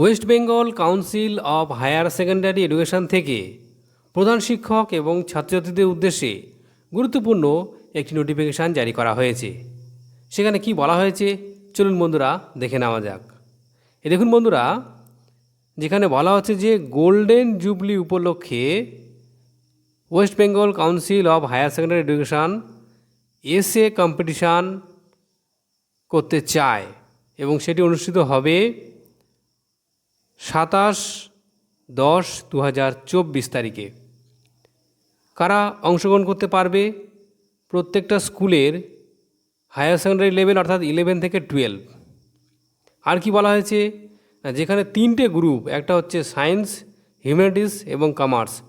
West Bengal council of higher secondary education থেকে প্রধান শিক্ষক এবং ছাত্রছাত্রীদের উদ্দেশ্যে গুরুত্বপূর্ণ একটি নোটিফিকেশান জারি করা হয়েছে। সেখানে কি বলা হয়েছে? চলুন বন্ধুরা, দেখে নেওয়া যাক। এ দেখুন বন্ধুরা, যেখানে বলা হচ্ছে যে গোল্ডেন জুবলি উপলক্ষে West Bengal council of higher secondary education essay competition করতে চায় এবং সেটি অনুষ্ঠিত হবে সাতাশ দশ দু হাজার চব্বিশ তারিখে। কারা অংশগ্রহণ করতে পারবে? প্রত্যেকটা স্কুলের হায়ার সেকেন্ডারি লেভেল অর্থাৎ ইলেভেন থেকে টুয়েলভ। আর কি বলা হয়েছে? যেখানে তিনটে গ্রুপ, একটা হচ্ছে সায়েন্স, হিউম্যানিটিস এবং কমার্স।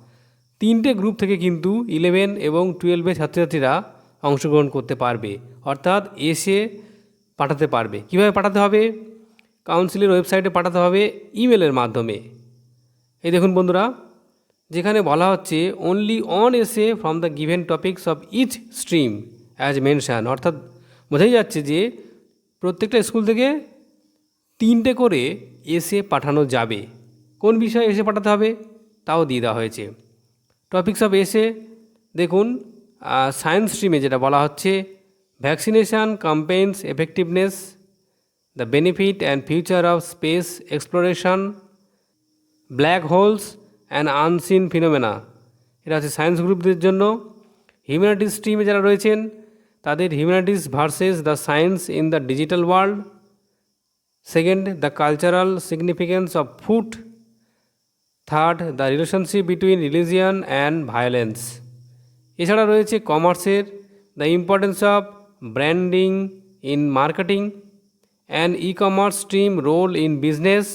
তিনটে গ্রুপ থেকে কিন্তু ইলেভেন এবং টুয়েলভের ছাত্রছাত্রীরা অংশগ্রহণ করতে পারবে। অর্থাৎ এসে পাঠাতে পারবে। কীভাবে পাঠাতে হবে? কাউন্সিলের ওয়েবসাইটে পাঠাতে হবে ইমেলের মাধ্যমে। এই দেখুন বন্ধুরা, যেখানে বলা হচ্ছে only on essay from the given topics of each stream as mention অর্থাৎ বোঝাই যাচ্ছে যে, প্রত্যেকটা স্কুল থেকে তিনটে করে এসে পাঠানো যাবে। কোন বিষয়ে এসে পাঠাতে হবে? তাও দিয়ে দেওয়া হয়েছে। টপিকস অফ এসে দেখুন সায়েন্স স্ট্রিমে যেটা বলা হচ্ছে vaccination campaigns effectiveness the benefit and future of space exploration black holes and unseen phenomena এটা হচ্ছে সায়েন্স গ্রুপদের জন্য। হিউম্যানিটিস স্ট্রিমে যারা রয়েছেন, তাদের humanities versus the science in the digital world second the cultural significance of food third the relationship between religion and violence এছাড়া রয়েছে কমার্সের the importance of branding in marketing and e commerce stream role in business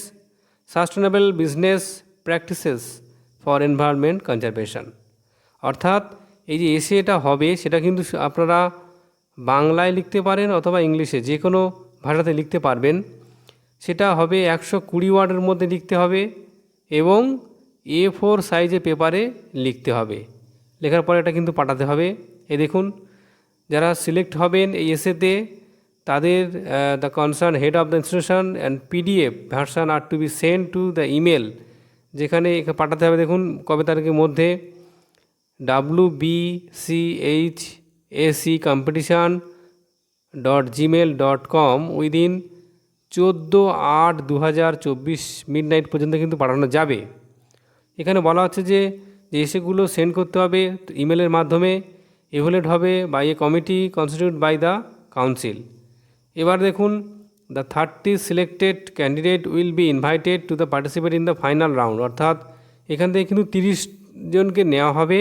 sustainable business practices for environment conservation অর্থাৎ এই যে এসে এটা হবে, সেটা কিন্তু আপনারা বাংলায় লিখতে পারেন অথবা ইংলিশে যে কোনো ভাষাতে লিখতে পারবেন। সেটা হবে একশো কুড়ি ওয়ার্ডের মধ্যে লিখতে হবে এবং এ ফোর সাইজে পেপারে লিখতে হবে। লেখার পরে এটা কিন্তু পাঠাতে হবে। এই দেখুন, যারা সিলেক্ট হবেন এই এসেতে তাদের the concern head of the institution and PDF version are to be send to the email যেখানে পাঠাতে হবে। দেখুন, কবে তারিখের মধ্যে W B C H SE competition dot Gmail dot com within চোদ্দ আট দু হাজার চব্বিশ মিড নাইট পর্যন্ত কিন্তু পাঠানো যাবে। এখানে বলা হচ্ছে যে যে এসেগুলো সেন্ড করতে হবে ইমেলের মাধ্যমে এভুলেট হবে by a committee constitute by the council এবার দেখুন the thirty selected candidate will be invited to the participate in the final round অর্থাৎ, এখান থেকে কিন্তু তিরিশ জনকে নেওয়া হবে,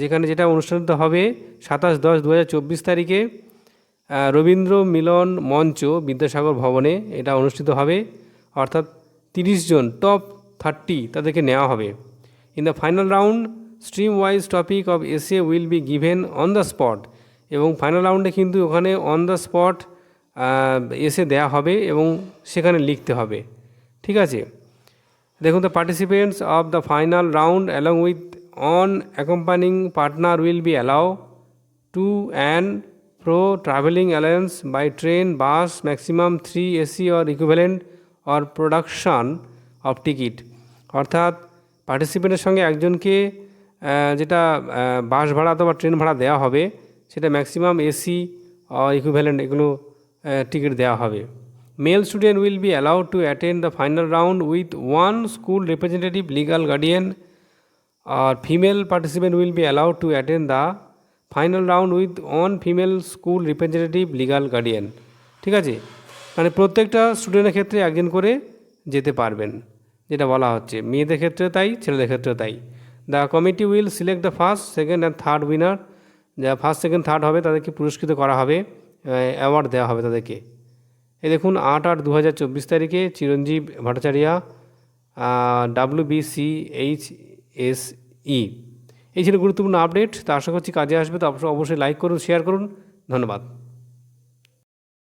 যেখানে যেটা অনুষ্ঠিত হবে সাতাশ দশ দু তারিখে রবীন্দ্র মিলন মঞ্চ বিদ্যাসাগর ভবনে এটা অনুষ্ঠিত হবে। অর্থাৎ, তিরিশ জন টপ থার্টি তাদেরকে নেওয়া হবে। In the final round stream wise topic of essay will be given on the spot এবং ফাইনাল রাউন্ডে কিন্তু ওখানে অন দ্য স্পট এসে দেয়া হবে এবং সেখানে লিখতে হবে। ঠিক আছে? দেখুন the participants of the final round along with on accompanying partner will be allow to and pro travelling allowance by train bus maximum three AC or equivalent or production of ticket অর্থাৎ পার্টিসিপেন্টের সঙ্গে একজনকে যেটা বাস ভাড়া অথবা train ভাড়া দেওয়া হবে, সেটা ম্যাক্সিমাম এসি ইকুইভ্যালেন্ট এগুলো টিকিট দেওয়া হবে। Male student will be allowed to attend the final round with one school representative legal guardian R female participant will be allowed to attend the final round with one female school representative legal guardian ঠিক আছে? মানে প্রত্যেকটা স্টুডেন্টের ক্ষেত্রে একজন করে যেতে পারবেন, যেটা বলা হচ্ছে। মেয়েদের ক্ষেত্রে তাই, ছেলেদের ক্ষেত্রে তাই। The committee will select the first second and third winner যা ফার্স্ট সেকেন্ড থার্ড হবে, তাদেরকে পুরস্কৃত করা হবে। অ্যাওয়ার্ড দেওয়া হবে তাদেরকে। এ দেখুন, আট আট দু হাজার চব্বিশ তারিখে Chiranjib Bhattacharya W B C H S E এই ছিল গুরুত্বপূর্ণ আপডেট তা আশা করছি কাজে আসবে, তো অবশ্যই অবশ্যই লাইক করুন শেয়ার করুন। ধন্যবাদ।